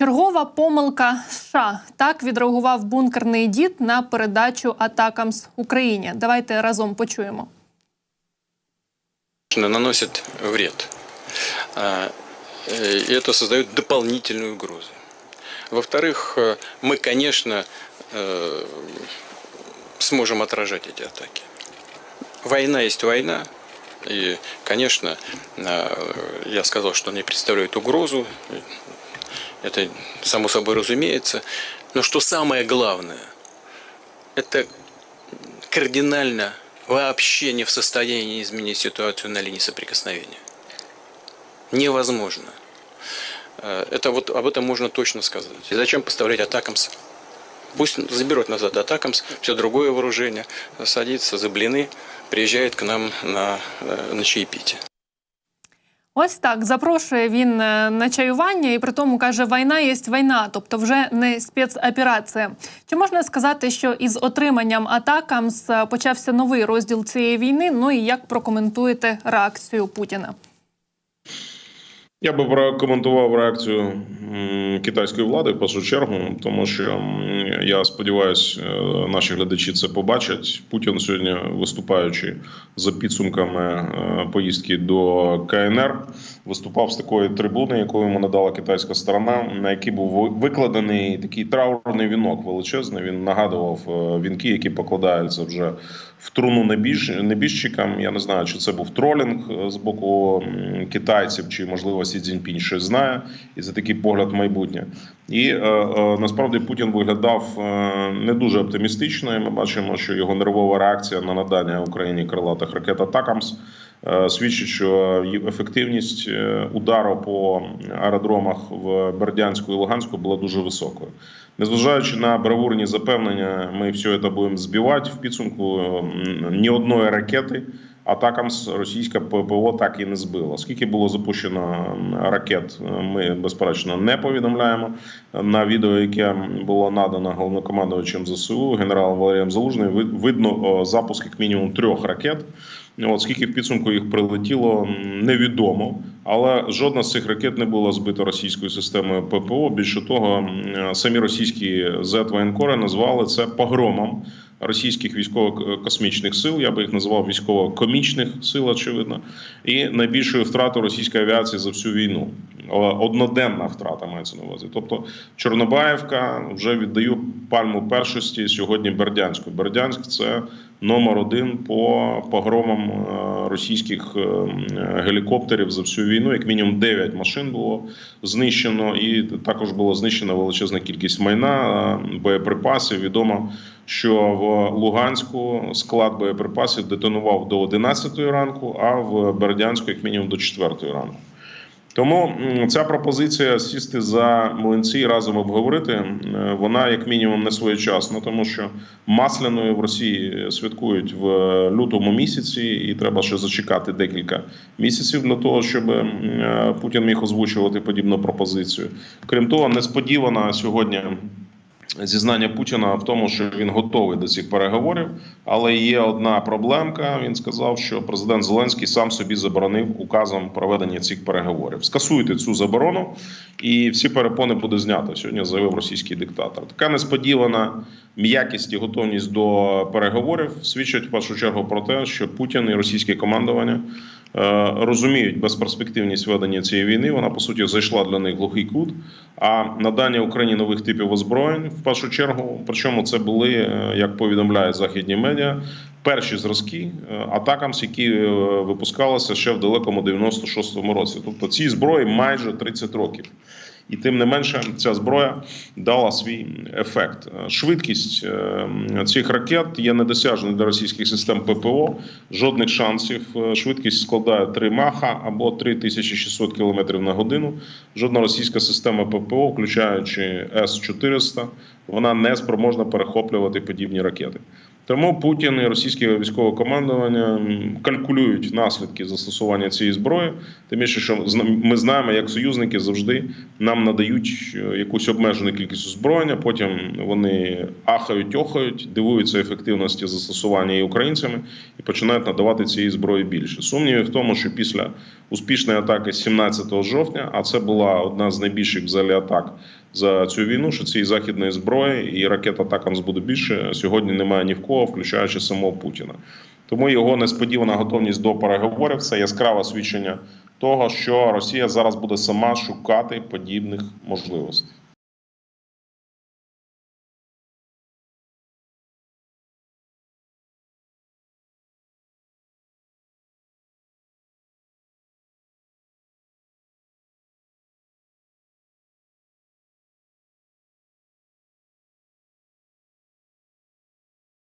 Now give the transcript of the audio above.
Чергова помилка США. Так відреагував бункерний дід на передачу атакам з Україні. Давайте разом почуємо. наносит вред. А, э, И это создает дополнительную угрозу. Во-вторых, э, мы, конечно, э, сможем отражать эти атаки. Война есть война. И, конечно, э, я сказал, что они представляют угрозу. Это само собой разумеется. Но что самое главное, это кардинально вообще не в состоянии изменить ситуацию на линии соприкосновения. Невозможно. Э, Это вот об этом можно точно сказать. И зачем поставлять Атакамс? Пусть заберут назад Атакамс, все другое вооружение, садится за блины, приезжает к нам на, э, на чаепитие. Ось так запрошує він е, на чаювання, і при тому каже, війна є війна, тобто вже не спецоперація. Чи можна сказати, що із отриманням атакам з- почався новий розділ цієї війни? Ну і як прокоментуєте реакцію Путіна? Я би прокоментував реакцію китайської влади в першу чергу, тому що я сподіваюся, наші глядачі це побачать. Путін сьогодні, виступаючи за підсумками е, поїздки до КНР, виступав з такої трибуни, яку йому надала китайська сторона, на якій був викладений такий траурний вінок величезний. Він нагадував е, вінки, які покладаються вже в труну небіж, небіжчикам. Я не знаю, чи це був тролінг е, з боку китайців, чи можливо Сі Цзіньпінь щось знає, і це такий погляд в майбутнє. І е, е, насправді Путін виглядав е, не дуже оптимістично. Ми бачимо, що його нервова реакція на надання Україні крилатих ракет Атакамс свідчить, що ефективність удару по аеродромах в Бердянську і Луганську була дуже високою. Незважаючи на бравурні запевнення, ми все це будемо збивати. В підсумку ні одної ракети атакамс російська ППО так і не збила. Скільки було запущено ракет, е, ми безперечно не повідомляємо. На відео, яке було надано головнокомандувачем ЗСУ генералом Валерієм Залужним, ви- видно запуск як мінімум трьох ракет. От скільки в підсумку їх прилетіло, невідомо. Але жодна з цих ракет не була збита російською системою ППО. Більше того, самі російські зет-воєнкори назвали це погромом російських військово-космічних сил. Я би їх називав військово-комічних сил, очевидно, і найбільшою втратою російської авіації за всю війну. Е, Одноденна втрата мається на увазі. Тобто Чорнобаївка вже віддаю пальму першості сьогодні Бердянську. Бердянськ це номер один по погромам е, російських е, гелікоптерів за всю війну. Як мінімум 9 машин було знищено, і також було знищена величезна кількість майна, е, боєприпасів. Відомо, що в Луганську склад боєприпасів детонував до 11 ранку, а в Бердянську як мінімум до 4 ранку. Тому ця пропозиція сісти за млинці і разом обговорити, вона як мінімум не своєчасна, тому що масляною в Росії святкують в лютому місяці, і треба ще зачекати декілька місяців для того, щоб е, Путін міг озвучувати подібну пропозицію. Крім того, несподівана сьогодні. Зізнання Путіна в тому, що він готовий до цих переговорів, але є одна проблемка. Він сказав, що президент Зеленський сам собі заборонив указом проведення цих переговорів. Скасуйте цю заборону, і всі перепони буде знято. Сьогодні заявив російський диктатор. Така несподівана м'якість і готовність до переговорів свідчить в першу чергу про те, що Путін і російське командування. Е, Розуміють безперспективність ведення цієї війни. Вона по суті зайшла для них глухий кут. А надання Україні нових типів озброєнь в першу чергу, причому це були, е, як повідомляють західні медіа, перші зразки атакам, атакамс, які е, випускалися ще в далекому 96-му році. Тобто цій зброї майже 30 років. І тим не менше, ця зброя дала свій ефект. Швидкість е, цих ракет є недосяжною для російських систем ППО. Жодних шансів. Е, Швидкість складає 3 маха або 3600 км на годину. Жодна російська система ППО, включаючи С-400, вона не спроможна перехоплювати подібні ракети. Тому Путін і російське військове командування калькулюють наслідки застосування цієї зброї. Тим більше, що ми знаємо, як союзники завжди нам надають е, якусь обмежену кількість озброєння. Потім вони ахають, охають, дивуються ефективності застосування її українцями і починають надавати цієї зброї більше. Сумнівів в тому, що після успішної атаки 17 жовтня, а це була одна з найбільших взагалі атак за цю війну, що цієї західної зброї і ракет Атакамс буде більше. Сьогодні немає ні в кого, включаючи самого Путіна. Тому його несподівана готовність до переговорів це яскраве свідчення того, що Росія зараз буде сама шукати подібних можливостей.